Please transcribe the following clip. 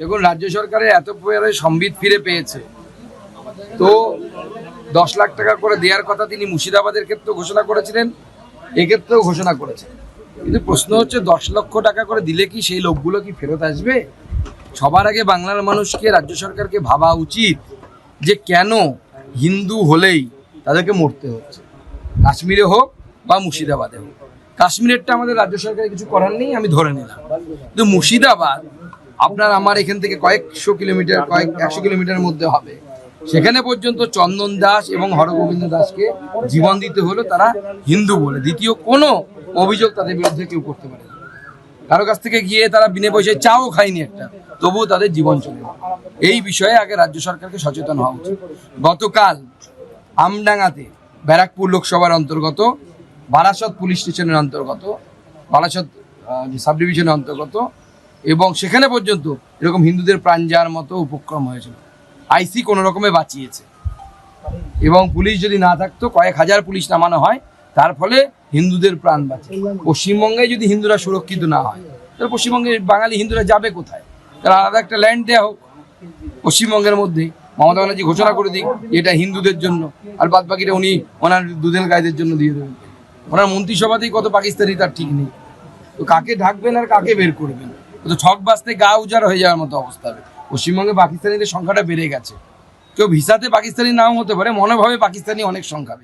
দেখুন, রাজ্য সরকারের এত পরে সম্বিত ফিরে পেয়েছে। তো দশ লাখ টাকা করে দেওয়ার কথা তিনি মুর্শিদাবাদের ক্ষেত্রে ঘোষণা করেছিলেন, এক্ষেত্রেও ঘোষণা করেছেন। কিন্তু প্রশ্ন হচ্ছে, দশ লক্ষ টাকা করে দিলে কি সেই লোকগুলো কি ফেরত আসবে? সবার আগে বাংলার মানুষকে, রাজ্য সরকারকে ভাবা উচিত যে কেন হিন্দু হলেই তাদেরকে মরতে হচ্ছে। কাশ্মীরে হোক বা মুর্শিদাবাদে হোক। কাশ্মীরেরটা আমাদের রাজ্য সরকারের কিছু করার নেই, আমি ধরে নিলাম। কিন্তু মুর্শিদাবাদ আপনার আমার এখান থেকে কয়েকশো কিলোমিটার, কয়েক একশো কিলোমিটারের মধ্যে হবে। সেখানে পর্যন্ত চন্দন দাস এবং হরগোবিন্দ দাসকে জীবন দিতে হলো। তারা হিন্দু বলে। দ্বিতীয় কোনো অভিযোগ তাদের বিরুদ্ধে কেউ করতে পারে কারও কাছ থেকে গিয়ে তারা বিনা পয়সায় চাও খায়নি একটা, তবুও তাদের জীবন চলে এই বিষয়ে আগে রাজ্য সরকারকে সচেতন হওয়া উচিত। গতকাল আমডাঙ্গাতে ব্যারাকপুর লোকসভার অন্তর্গত বারাসত পুলিশ স্টেশনের অন্তর্গত বারাসত সাব ডিভিশনের অন্তর্গত এবং সেখানে পর্যন্ত এরকম হিন্দুদের প্রাণ যাওয়ার মতো উপক্রম হয়েছিল। আইসি কোনো রকমে বাঁচিয়েছে। এবং পুলিশ যদি না থাকতো, কয়েক হাজার পুলিশ নামানো হয়, তার ফলে হিন্দুদের প্রাণ বাঁচে। পশ্চিমবঙ্গে যদি হিন্দুরা সুরক্ষিত না হয়, তাহলে পশ্চিমবঙ্গে বাঙালি হিন্দুরা যাবে কোথায়? তারা আলাদা একটা ল্যান্ড দেওয়া হোক। পশ্চিমবঙ্গের মধ্যে মমতা ব্যানার্জি ঘোষণা করে দিক এটা হিন্দুদের জন্য, আর বাদ বাকিটা উনি ওনার দুধেল গায়েদের জন্য দিয়ে দেবেন। ওনার মন্ত্রিসভাতেই কত পাকিস্তানি, তার ঠিক নেই। তো কাকে ঢাকবেন আর কাকে বের করবেন? ঠক বাঁচতে গা উজাড় হয়ে যাওয়ার মতো অবস্থা হবে পশ্চিমবঙ্গে পাকিস্তানিদের সংখ্যাটা বেড়ে গেছে কেউ ভিসাতে পাকিস্তানি নাও হতে পারে, মনোভাবে পাকিস্তানি অনেক সংখ্যা।